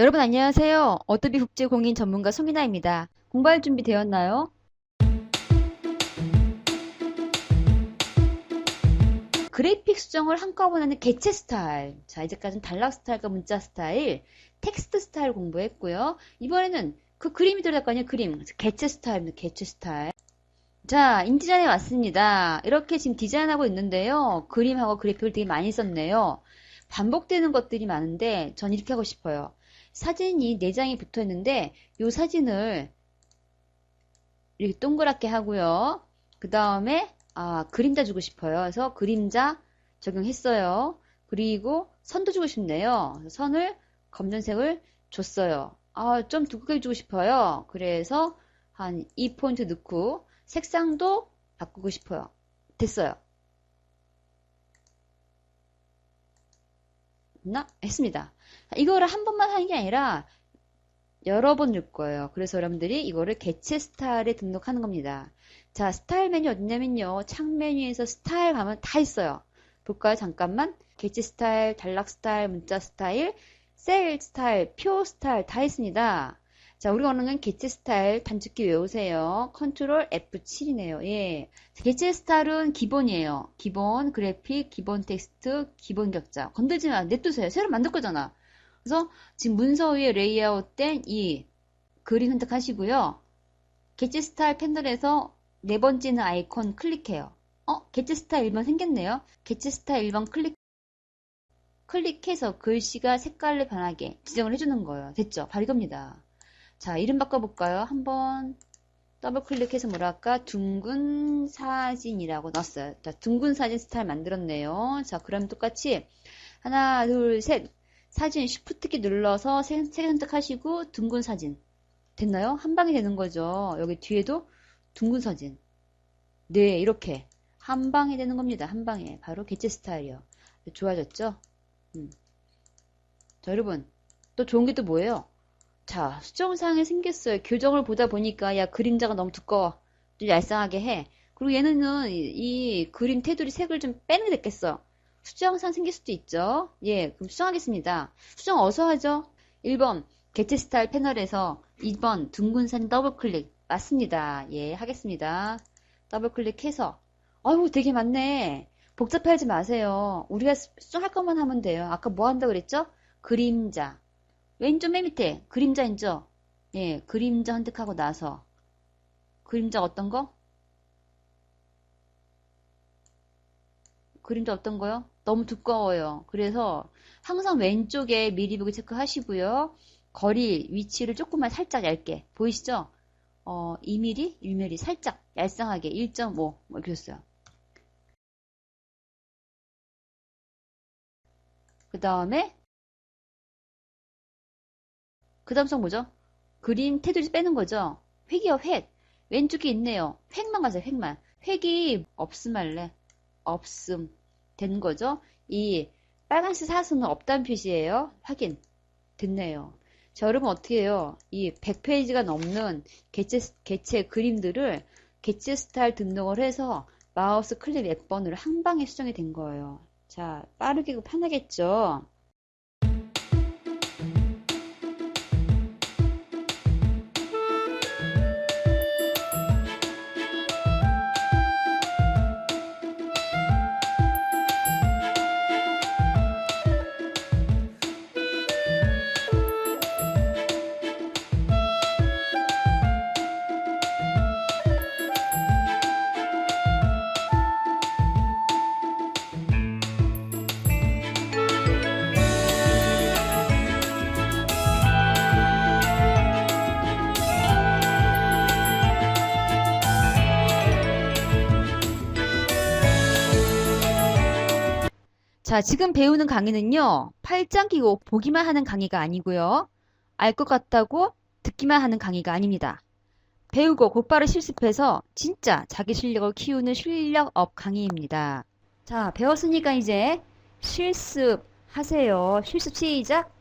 여러분 안녕하세요. 어도비 국제 공인 전문가 송이나입니다. 공부할 준비 되었나요? 그래픽 수정을 한꺼번에 하는 개체 스타일. 자, 이제까지는 단락 스타일과 문자 스타일, 텍스트 스타일 공부했고요. 이번에는 그 그림이 들어갈 거 아니에요? 그림. 개체 스타일입니다. 개체 스타일. 자, 인디자인에 왔습니다. 이렇게 지금 디자인하고 있는데요. 그림하고 그래픽을 되게 많이 썼네요. 반복되는 것들이 많은데 전 이렇게 하고 싶어요. 사진이 4장이 붙어 있는데 이 사진을 이렇게 동그랗게 하고요. 그 다음에 아, 그림자 주고 싶어요. 그래서 그림자 적용했어요. 그리고 선도 주고 싶네요. 선을 검정색을 줬어요. 아, 좀 두껍게 주고 싶어요. 그래서 한 2포인트 넣고 색상도 바꾸고 싶어요. 됐어요. 나 했습니다. 이거를 한 번만 하는 게 아니라 여러 번 넣을 거예요. 그래서 여러분들이 이거를 개체 스타일에 등록하는 겁니다. 자, 스타일 메뉴 어디냐면요. 창 메뉴에서 스타일 가면 다 있어요. 볼까요? 잠깐만. 개체 스타일, 단락 스타일, 문자 스타일, 셀 스타일, 표 스타일 다 있습니다. 자, 우리가 오는 건 개체 스타일 단축키 외우세요. 컨트롤 F7이네요. 예. 개체 스타일은 기본이에요. 기본 그래픽, 기본 텍스트, 기본 격자. 건들지 마. 냅두세요. 새로 만들 거잖아. 그래서 지금 문서 위에 레이아웃 된 이 그림 선택하시고요. 개체 스타일 패널에서 네 번째는 아이콘 클릭해요. 어? 개체 스타일 1번 생겼네요. 개체 스타일 1번 클릭 클릭해서 글씨가 색깔로 변하게 지정을 해주는 거예요. 됐죠? 바로 이겁니다. 자, 이름 바꿔볼까요? 한번 더블 클릭해서 뭐랄까 둥근 사진이라고 넣었어요. 자, 둥근 사진 스타일 만들었네요. 자, 그럼 똑같이 하나, 둘, 셋 사진 쉬프트키 눌러서 색, 색 선택하시고 둥근 사진 됐나요? 한 방에 되는 거죠. 여기 뒤에도 둥근 사진 네, 이렇게 한 방에 되는 겁니다. 한 방에 바로 개체 스타일이요. 좋아졌죠? 음. 자, 여러분 또 좋은 게 또 뭐예요? 자, 수정사항이 생겼어요. 교정을 보다 보니까 야 그림자가 너무 두꺼워. 좀 얄쌍하게 해. 그리고 얘는 이, 이 그림 테두리 색을 좀 빼는 게 됐겠어. 수정상 생길 수도 있죠. 예, 그럼 수정하겠습니다. 수정 어서 하죠? 1번 개체 스타일 패널에서 2번 둥근 사진 더블 클릭 맞습니다. 예, 하겠습니다. 더블 클릭해서 아유 되게 많네. 복잡해하지 마세요. 우리가 수- 수정할 것만 하면 돼요. 아까 뭐 한다고 그랬죠? 그림자. 왼쪽 맨 밑에 그림자 있죠? 예, 그림자 선택하고 나서 그림자 어떤 거? 그림자 어떤 거요? 너무 두꺼워요. 그래서 항상 왼쪽에 미리 보기 체크하시고요. 거리, 위치를 조금만 살짝 얇게 보이시죠? 어, 2mm, 1mm 살짝 얄쌍하게 1.5 뭐 이렇게 줬어요. 그 다음에 그 다음 성 뭐죠? 그림 테두리 빼는 거죠? 획이요, 획. 왼쪽에 있네요. 획만 가세요, 획만. 획이 없음 할래. 없음. 된 거죠? 이 빨간색 사선은 없다는 표시예요. 확인. 됐네요. 자, 여러분 어떻게 해요? 이 100페이지가 넘는 개체, 개체 그림들을 개체 스타일 등록을 해서 마우스 클릭 몇 번으로 한 방에 수정이 된 거예요. 자, 빠르게 편하겠죠? 자, 지금 배우는 강의는요, 팔짱 끼고 보기만 하는 강의가 아니고요. 알 것 같다고 듣기만 하는 강의가 아닙니다. 배우고 곧바로 실습해서 진짜 자기 실력을 키우는 실력업 강의입니다. 자, 배웠으니까 이제 실습 하세요. 실습 시작!